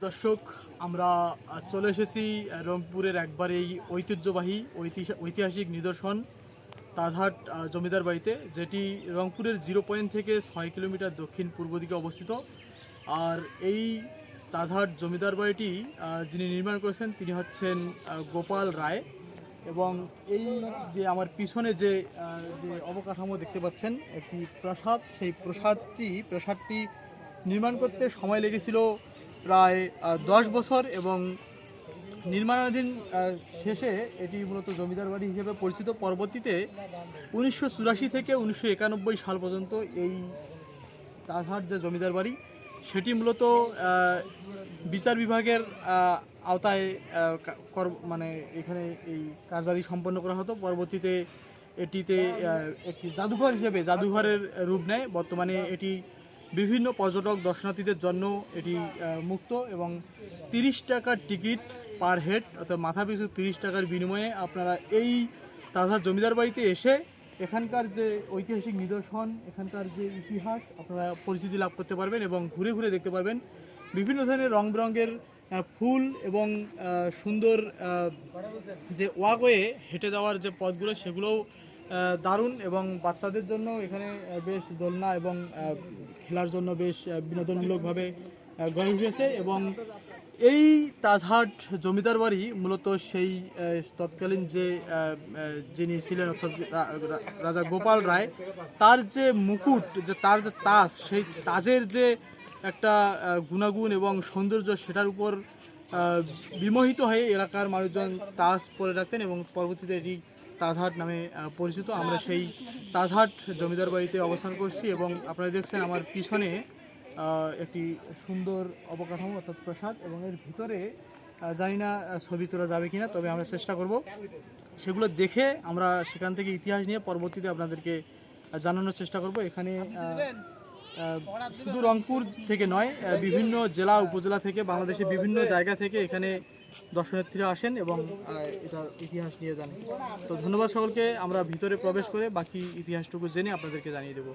দর্শক, আমরা চলে এসেছি রংপুরের একবারেই ঐতিহ্যবাহী, ঐতিহা- ঐতিহাসিক নিদর্শন তাজহাট জমিদার বাড়িতে, যেটি রংপুরের জিরো পয়েন্ট থেকে ছয় কিলোমিটার দক্ষিণ পূর্ব দিকে অবস্থিত। আর এই তাজহাট জমিদার বাড়িটি যিনি নির্মাণ করেছেন, তিনি হচ্ছেন গোপাল রায়। এবং এই যে আমার পিছনে যে যে অবকাঠামো দেখতে পাচ্ছেন, একটি প্রাসাদ, সেই প্রাসাদটি প্রাসাদটি নির্মাণ করতে সময় লেগেছিল প্রায় দশ বছর এবং নির্মাণাধীন শেষে এটি মূলত জমিদার বাড়ি হিসেবে পরিচিত। পরবর্তীতে উনিশশো চুরাশি থেকে উনিশশো একানব্বই সাল পর্যন্ত এই তাজহাট যে জমিদার বাড়ি, সেটি মূলত বিচার বিভাগের আওতায় মানে এখানে এই কাজবাড়ি সম্পন্ন করা হতো। পরবর্তীতে এটিতে একটি জাদুঘর হিসেবে জাদুঘরের রূপ নেয়। বর্তমানে এটি বিভিন্ন পর্যটক দর্শনার্থীদের জন্য এটি মুক্ত এবং তিরিশ টাকার টিকিট পার হেড, অর্থাৎ মাথা পিছু তিরিশ টাকার বিনিময়ে আপনারা এই তাজহাট জমিদার বাড়িতে এসে এখানকার যে ঐতিহাসিক নিদর্শন, এখানকার যে ইতিহাস, আপনারা পরিচিতি লাভ করতে পারবেন এবং ঘুরে ঘুরে দেখতে পারবেন বিভিন্ন ধরনের রং বেরঙের ফুল এবং সুন্দর যে ওয়াকওয়ে হেঁটে যাওয়ার যে পথগুলো, সেগুলোও দারুণ এবং বাচ্চাদের জন্য এখানে বেশ দোলনা এবং খেলার জন্য বেশ বিনোদনমূলকভাবে গড়ে উঠেছে এবং এই তাজহাট জমিদার বাড়ি মূলত সেই তৎকালীন যে যিনি ছিলেন অর্থাৎ রাজা গোপাল রায়, তার যে মুকুট, যে তার যে তাজ, সেই তাজের যে একটা গুণাগুণ এবং সৌন্দর্য সেটার উপর বিমোহিত হয়ে এলাকার মানুষজন তাজ পরে রাখতেন এবং পরবর্তীতে এটি তাজহাট নামে পরিচিত। আমরা সেই তাজহাট জমিদার বাড়িতে অবস্থান করছি এবং আপনারা দেখছেন আমার পিছনে একটি সুন্দর অবকাঠামো অর্থাৎ প্রসাদ এবং এর ভিতরে জানি না ছবি তোলা যাবে কিনা, তবে আমরা চেষ্টা করব। সেগুলো দেখে আমরা সেখান থেকে ইতিহাস নিয়ে পরবর্তীতে আপনাদেরকে জানানোর চেষ্টা করব। এখানে শুধু রংপুর থেকে নয় বিভিন্ন জেলা, উপজেলা থেকে, বাংলাদেশের বিভিন্ন জায়গা থেকে এখানে দর্শনার্থীরা আসেন এবং এটার ইতিহাস নিয়ে জানেন। তো ধন্যবাদ সকলকে, আমরা ভিতরে প্রবেশ করে বাকি ইতিহাসটুকু জেনে আপনাদেরকে জানিয়ে দেবো।